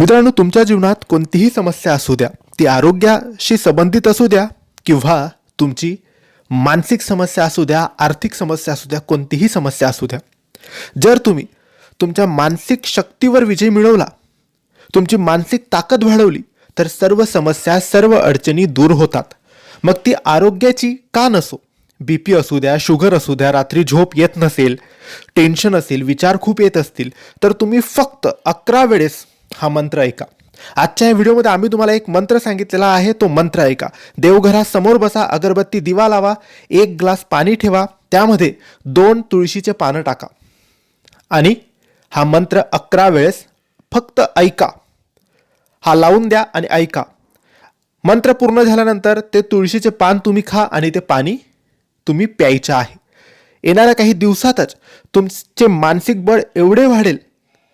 मित्रांनो तुमच्या जीवनात कोणतीही समस्या असू द्या ती आरोग्याशी संबंधित असू द्या किंवा तुमची मानसिक समस्या असू द्या आर्थिक समस्या असू द्या कोणतीही समस्या असू द्या. जर तुम्ही तुमच्या मानसिक शक्तीवर विजय मिळवला तुमची मानसिक ताकद वाढवली तर सर्व समस्या सर्व अडचणी दूर होतात. मग ती आरोग्याची का नसो? बी पी असू द्या शुगर असू द्या रात्री झोप येत नसेल टेन्शन असेल विचार खूप येत असतील तर तुम्ही फक्त अकरा वेळेस हा मंत्र ऐका. आजच्या या व्हिडिओमध्ये आम्ही तुम्हाला एक मंत्र सांगितलेला आहे तो मंत्र ऐका. देवघरासमोर बसा अगरबत्ती दिवा लावा एक ग्लास पाणी ठेवा त्यामध्ये दोन तुळशीचे पानं टाका. आणि हा मंत्र अकरा वेळेस फक्त ऐका. हा लावून द्या आणि ऐका. मंत्र पूर्ण झाल्यानंतर ते तुळशीचे पान तुम्ही खा आणि ते पाणी तुम्ही प्यायचं आहे. येणाऱ्या काही दिवसातच तुमचे मानसिक बळ एवढे वाढेल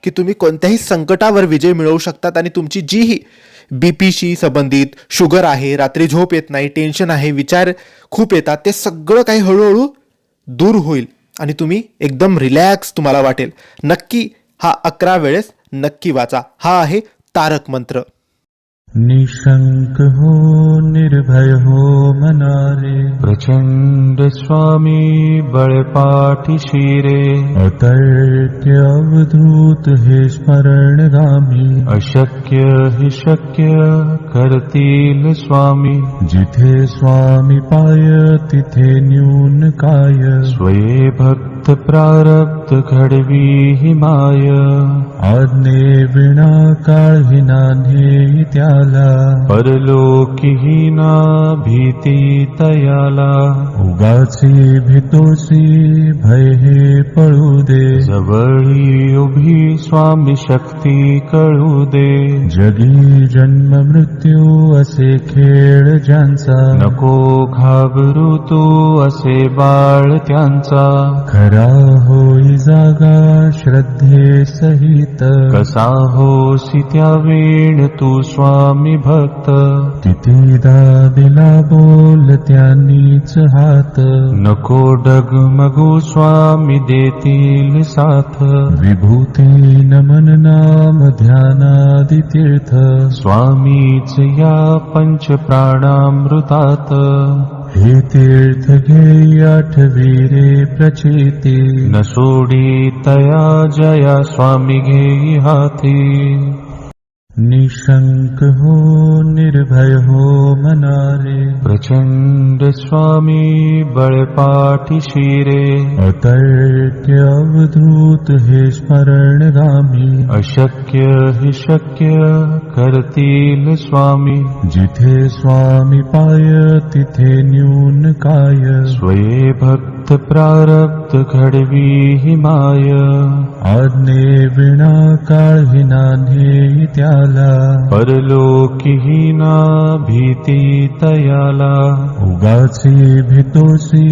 की तुम्ही कोणत्याही संकटावर विजय मिळवू शकतात आणि तुमची जीही बी पीशी संबंधित शुगर आहे रात्री झोप येत नाही टेन्शन आहे विचार खूप येतात ते सगळं काही हळूहळू दूर होईल आणि तुम्ही एकदम रिलॅक्स तुम्हाला वाटेल. नक्की हा अकरा वेळेस नक्की वाचा. हा आहे तारक मंत्र. निशंक हो निर्भय हो मनारे। प्रचण्ड स्वामी बळपाठी शिरे अतर्क्य अवधूत हे स्मरणगामी। अशक्य हि शक्य करतील स्वामी। जिथे स्वामी पाय तिथे न्यून काय। स्वये भक्त प्रारब्ध घडवी हि माय। आज्ञे विना काळही नान्हे त्याला परलोकी हि ना भीती तयाला उगाचे भितोसी भय हे पळू दे। जवळी उभी स्वामी शक्ती कळू दे। जगी जन्म मृत्यू असे खेळ ज्यांचा। नको घाबरू तू असे बाळ त्यांचा। खरा होई जागा श्रद्धे सहित। कसा होसी त्या वेण तू स्वामी भक्त। तिथे दिला बोल त्यांनीच हात नको डगमगू स्वामी देतील साथ। विभूती नमन नाम ध्यानादि तीर्थ स्वामीच या पंच प्राणामृतात हे तीर्थ घे आठवी रे प्रचिती। न सोडी तया जया स्वामी निशंक हो निर्भय हो मनारे। प्रचण्ड स्वामी शिरे अतर्क्य अवधूत हे स्मरणगामी। अशक्य हि शक्य करतील स्वामी। जिथे स्वामी पाय तिथे न्यून काय। स्वये भक्त प्रारब्ध घडवी हि माय आज्ञे विना काळही नान्हे त्याला परलोकी हि ना भीती तयाला उगाचे भितोसी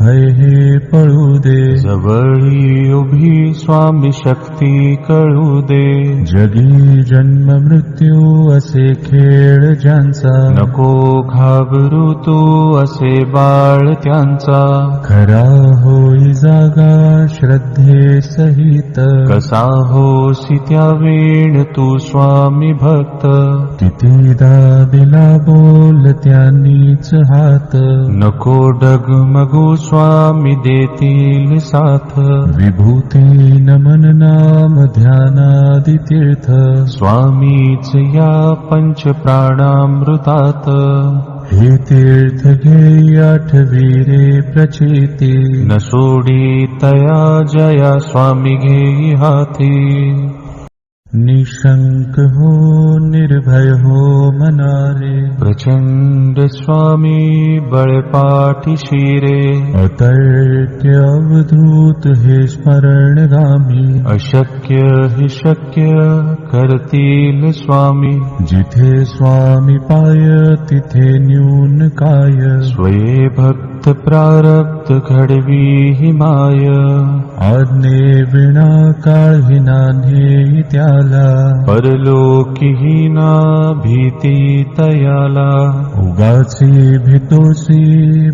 भय हे पळू दे जवळी उभी स्वामी शक्ती कळू दे जगी जन्म मृत्यू असे खेळ ज्यांचा। नको घाबरू तू असे बाळ त्यांचा। खरा होई जागा श्रद्धे सहित। कसा होसी त्या वेण तू स्वामी भक्त। तिथे दिला बोल त्यांनीच हात नको डगमगू स्वामी देतील साथ। विभूती नमन नाम ध्यानादि तीर्थ स्वामीच या पंच प्राणामृतात। हे तीर्थ घे आठवी रे प्रचिती। न सोडी तया जया स्वामी घेई हाती निशंक हो निर्भय हो मनारे प्रचण्ड स्वामी बळपाठी शिरे अतर्क्य अवधूत हे स्मरणगामी। अशक्य हि शक्य करतील स्वामी। जिथे स्वामी पाय तिथे न्यून काय। स्वये भक्त प्रारब्ध घडवी हि माय आज्ञे विना काळी नान्हे त्याला परलोकी हि ना भीती तयाला उगाची भीतोसी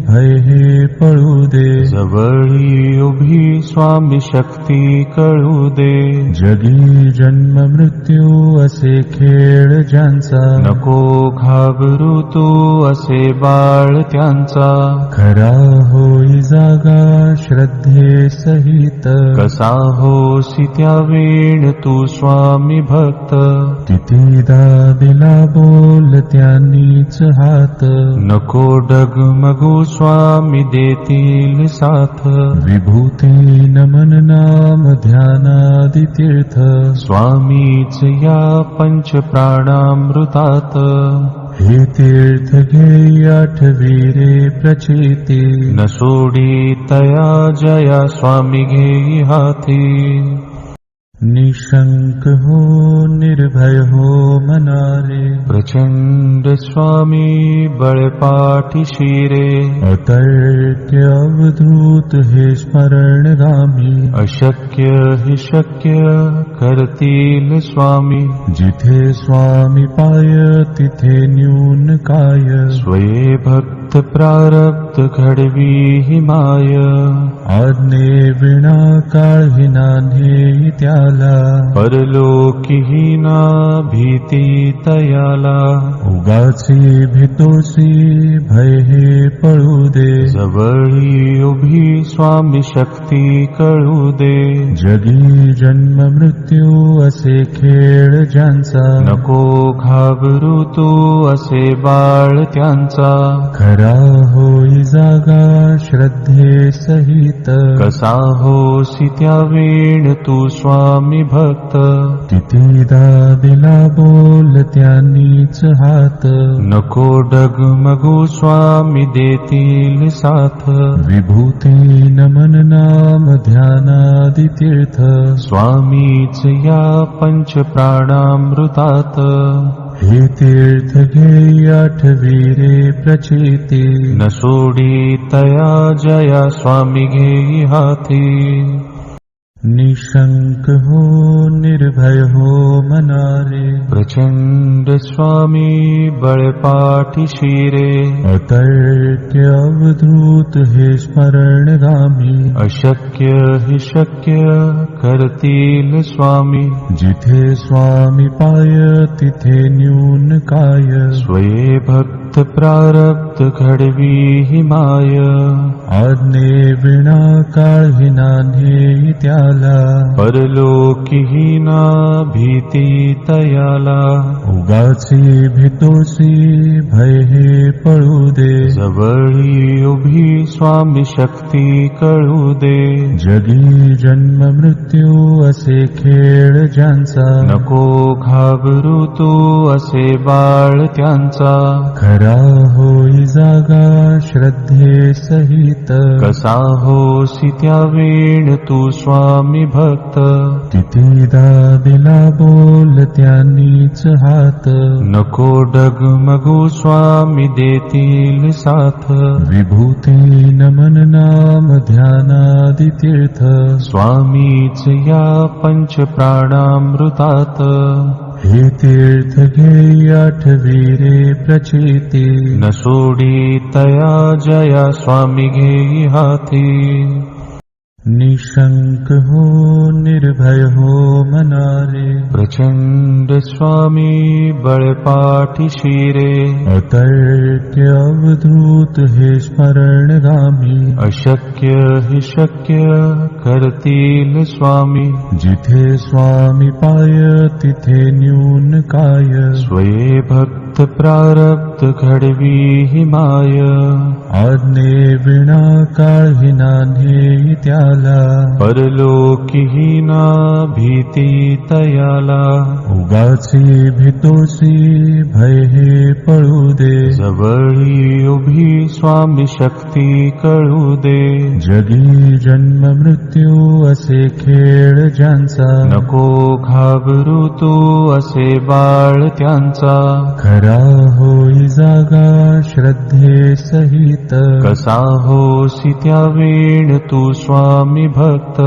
भय हे पळू दे जवळी उभी स्वामी शक्ती कळू दे जगी जन्म मृत्यू असे खेळ ज्यांचा। नको घाबरू तू असे बाळ त्यांचा खरा होई जागा श्रद्धे सहित। कसा होसी त्या वेळ तू स्वामी भक्त। कितीदा दिला बोल त्यांनीच हात। नको डगमगू स्वामी देतील साथ। विभूती नमन नाम ध्यानादि तीर्थ। स्वामीच या पंच प्राणामृतात हे तीर्थ घे आठवी रे प्रचिती। न सोडी तया जया स्वामी घेई हाती निशंक हो निर्भय हो मनारे प्रचंड स्वामी बळपाठी शिरे। अतर्क्य अवधूत हे स्मरणगामी। अशक्य हि शक्य करतील स्वामी। जिथे स्वामी पाय तिथे न्यून काय। स्वये भक्त प्रारब्ध घडवी हि माय आज्ञे विना काळी नान्हे त्याला। परलोकी हि ना भीती तयाला उगाची भीतोसी भय हे पळू दे जवळी उभी स्वामी शक्ती कळू दे जगी जन्म मृत्यू असे खेळ ज्यांचा। नको घाबरू तू असे बाळ त्यांचा। खरा होई जागा श्रद्धे सहित। कसा होसी त्या वेळ तू स्वामी भक्त। कितीदा दिला बोल त्यांनीच हात। नको डगमगू स्वामी देतील साथ। विभूती नमन नाम ध्यानादि तीर्थ। स्वामीच या पंच प्राणामृतात हे तीर्थ घे आठवी रे प्रचिती। न सोडी तया जया घेई हाती निशंक हो निर्भय हो मनारे। प्रचंड स्वामी बळपाठी शिरे अतर्क्य अवधूत हे स्मरणगामी अशक्य हि शक्य करतील स्वामी। जिथे स्वामी पाय तिथे न्यून काय। स्वये भक्त प्रारब्ध घडवी हि माय। आज्ञे विना काळी नान्हे त्याला परलोकी ना भीती तयाला उगाची भीतोसी भय हे पळू दे। जवळी उभी स्वामी शक्ती कळू दे। जगी जन्म मृत्यू असे खेळ ज्यांचा। नको घाबरू तू असे बाळ त्यांचा। खरा होई जागा श्रद्धे सहित। कसा होसी त्या वेळ तू स्वामी भक्त। कितीदा दिला बोल त्यांनीच हात। नको डगमगू स्वामी देतील साथ। विभूती नमन नाम ध्यानादि तीर्थ स्वामीच या पंच प्राणामृतात हे तीर्थ घे आठवी रे प्रचिती। न सोडी तया जया स्वामी घेई हाती निशंक हो निर्भय हो मनारे। प्रचंड स्वामी बळपाठी शिरे अतर्क्य अवधूत हे स्मरणगामी। अशक्य हि शक्य करतील स्वामी। जिथे स्वामी पाय तिथे न्यून काय। स्वये भक्त प्रारब्ध घडवी हि माय। आज्ञे विना काळी नान्हे त्याला परलोकी हि ना भीती तयाला उगाची भीतोसी भय हे पळू दे जवळी उभी स्वामी शक्ती कळू दे जगी जन्म मृत्यू असे खेळ ज्यांचा नको घाबरू तू असे बाळ त्यांचा खरा होई जागा श्रद्धे सहित। कसा होसी त्या वेळ तू स्वामी भक्त।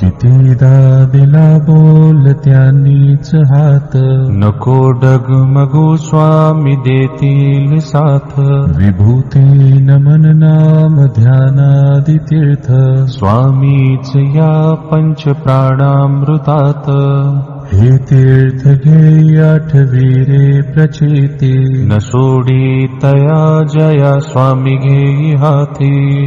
तिथिदा दिला बोल त्यांनीच हात। नको डगमगू स्वामी देतील साथ। विभूती नमन नाम ध्यानादि तीर्थ। स्वामीच या पंच प्राणामृतात। हे तीर्थ घे आठवीरे प्रचिती। न सोडी तया जया स्वामी घेई हाती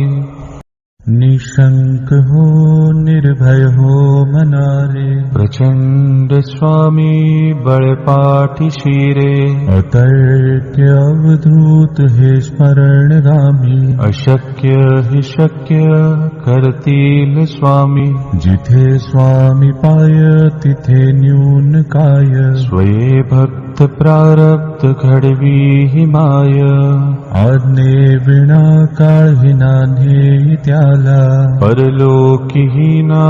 निशंक हो निर्भय हो मनारे। प्रचंड स्वामी बळपाठी शिरे अतर्क्य अवधूत हे स्मरणगामी। अशक्य हि शक्य करतील स्वामी। जिथे स्वामी पाय तिथे न्यून काय। स्वये भक्त प्रारब्ध घडवी हि माय आज्ञे विना काळही नान्हे त्याला परलोकी ना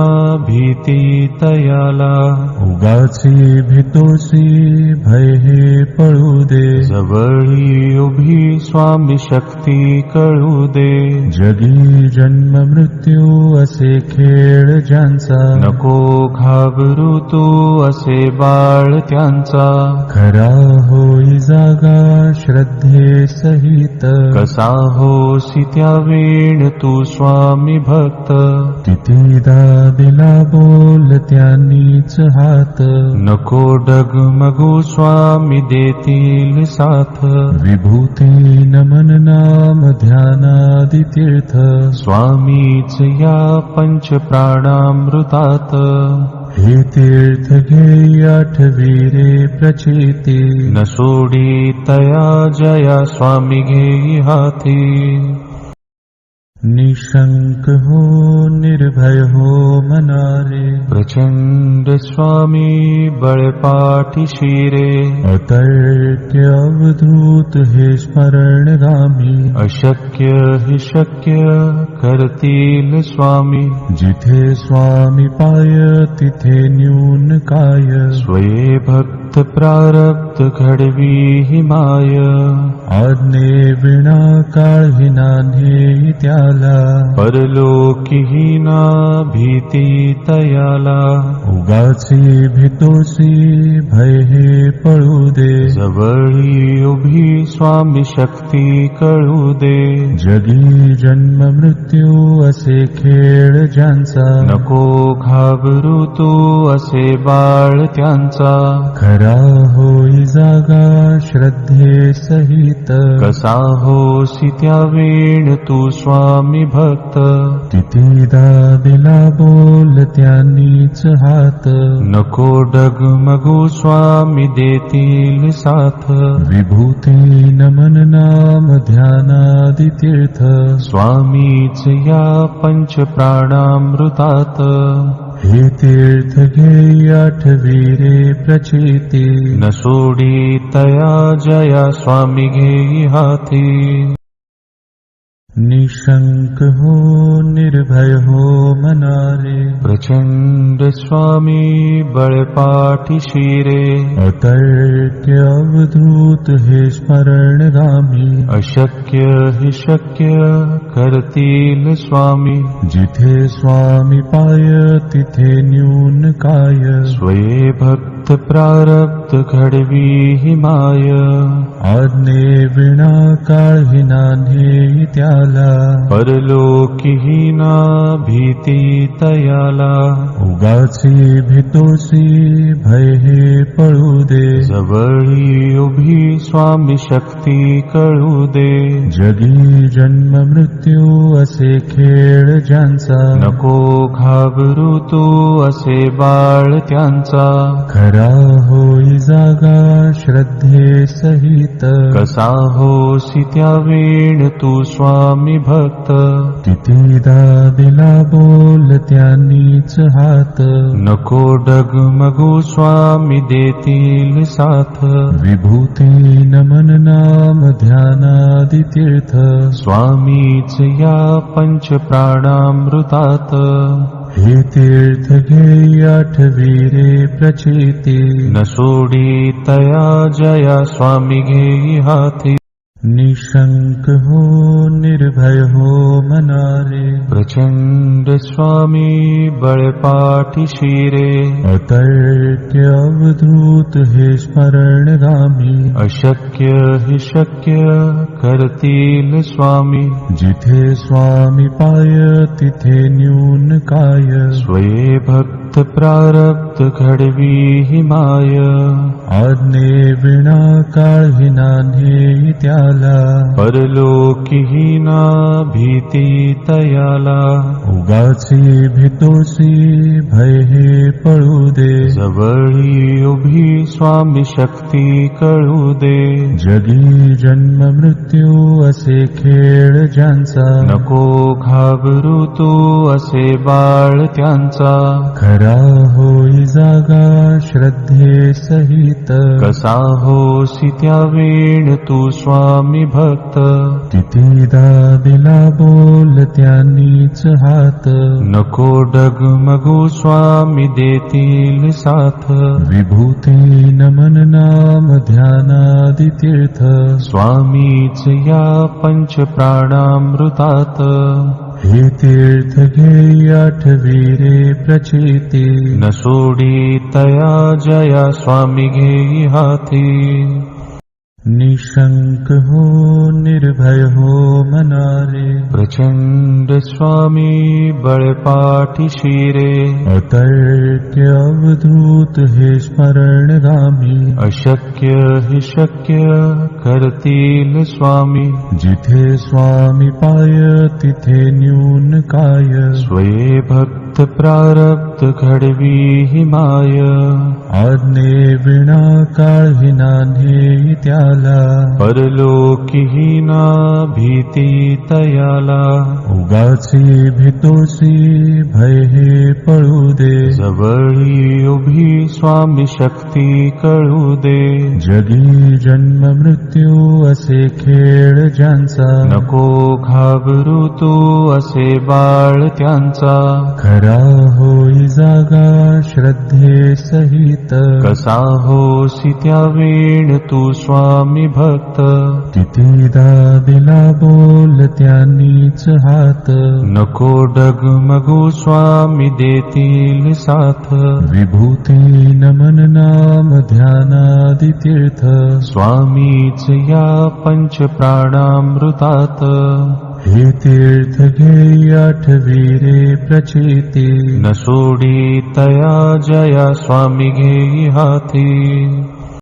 भीती तयाला उगाची भीतोसी भय हे पळू दे जवळी उभी स्वामी शक्ती कळू दे जगी जन्म मृत्यू असे खेळ ज्यांचा। नको घाबरू तू असे बाळ त्यांचा। खरा होई जागा श्रद्धे सहित। कसा होसी त्या वेळ तू स्वामी भक्त। तिथिदा दिला बोल त्यांनीच हात नको डगमगू स्वामी देतील साथ। विभूती नमन नाम ध्यानादि तीर्थ स्वामीच या पंच प्राणामृतात। हे तीर्थ घे आठवीरे प्रचिती। न सोडी तया जया स्वामी घेई हाती निशंक हो निर्भय हो मनारे। प्रचंड स्वामी बळपाठी शिरे अतर्क्य अवधूत हे स्मरणगामी अशक्य हि शक्य करतील स्वामी। जिथे स्वामी पाय तिथे न्यून काय। स्वये भक्त प्रारब्ध घडवी हि माय। आज्ञे विना काळही नान्हे त्याला परलोकी ना भीती तयाला उगाची भीतोसी भय हे पळू दे। जवळी उभी स्वामी शक्ती कळू दे। जगी जन्म मृत्यू असे खेळ ज्यांचा। नको घाबरू तू असे बाळ त्यांचा। खरा होई जागा श्रद्धे सहित। कसा होसी त्या वेळ तू स्वामी भक्त। तिथिदा दिला बोल त्यांनीच हात। नको डगमगू स्वामी देतील साथ। विभूती नमन नाम ध्यानादि तीर्थ स्वामीच या पंच प्राणामृतात हे तीर्थ घे आठवीरे प्रचिती। न सोडी तया जया स्वामी घेई हाती निशंक हो निर्भय हो मनारे प्रचंड स्वामी बळपाठी शिरे अतर्क्य अवधूत हे स्मरणगामी। अशक्य हि शक्य करतील स्वामी। जिथे स्वामी पाय तिथे न्यून काय। स्वये भक्त प्रारब्ध घडवी हि माय। आज्ञे विना काळही नान्हे त्याला। परलोकी ना भीती तयाला उगाची भीतोसी भय हे पळू दे जवळी उभी स्वामी शक्ती कळू दे। जगी जन्म मृत्यू असे खेळ ज्यांचा। नको घाबरू तू असे बाळ त्यांचा। खरा होई जागा श्रद्धे सहित। कसा होसी त्या वेळ तू स्वामी भक्त। तिथिदा दिला बोल त्यांनीच हात नको डगमगू स्वामी देतील साथ। विभूती नमन नाम ध्यानादि तीर्थ स्वामीच या पंच प्राणामृतात। हे तीर्थ घेई आठवीरे प्रचिती। न सोडी तया जया स्वामी घेई हाती निशंक हो निर्भय हो मनारे। प्रचंड स्वामी बळपाठी शिरे। अतर्क्य अवधूत हे स्मरणगामी अशक्य हि शक्य करतील स्वामी। जिथे स्वामी पाय तिथे न्यून काय। स्वये भक्त प्रारब्ध घडवी माय आज्ञे विना नान्हे त्याला। परलोकी हि ना भीती तयाला। उगाची भीतोसी भय हे पळू दे। जवळी उभी स्वामी शक्ती कळू दे। जगी जन्म मृत्यू असे खेळ ज्यांचा। नको घाबरू तू असे बाळ त्यांचा। खरा होई जागा श्रद्धे सहित। कसा होसी त्या वेण तू स्वामी भक्त। तिथिदा दिला बोल त्यांनीच हात नको डगमगू स्वामी देतील साथ। विभूती नमन नाम ध्यानादि तीर्थ स्वामीच या पंच प्राणामृतात हे तीर्थ घे आठवीरे प्रचिती। न सोडी तया जया स्वामी घेई निशंक हो निर्भय हो मनारे। प्रचंड स्वामी बळपाठी शिरे अतर्क्य अवधूत हे स्मरणगामी। अशक्य हि शक्य करतील स्वामी। जिथे स्वामी पाय तिथे न्यून काय। स्वये भक्त प्रारब्ध घडवी हि माय। आज्ञे विना काळ नान्हे त्याला। परलोकी हि ना भीती तयाला उगाची भीतोसी भय हे पळू दे जवळी उभी स्वामी शक्ती कळू दे जगी जन्म मृत्यू असे खेळ ज्यांचा। नको घाबरू तू असे बाळ त्यांचा। खरा होई जागा श्रद्धे सहित। कसा होसी त्या वेण तू स्वामी भक्त। तिथिदा दिला बोल त्यांनीच हात नको डगमगू स्वामी देतील साथ। विभूती नमन नाम ध्यानादि तीर्थ स्वामीच या पंच प्राणामृतात। हे तीर्थ घे आठवीरे प्रचिती। न सोडी तया जया स्वामी घेई हाती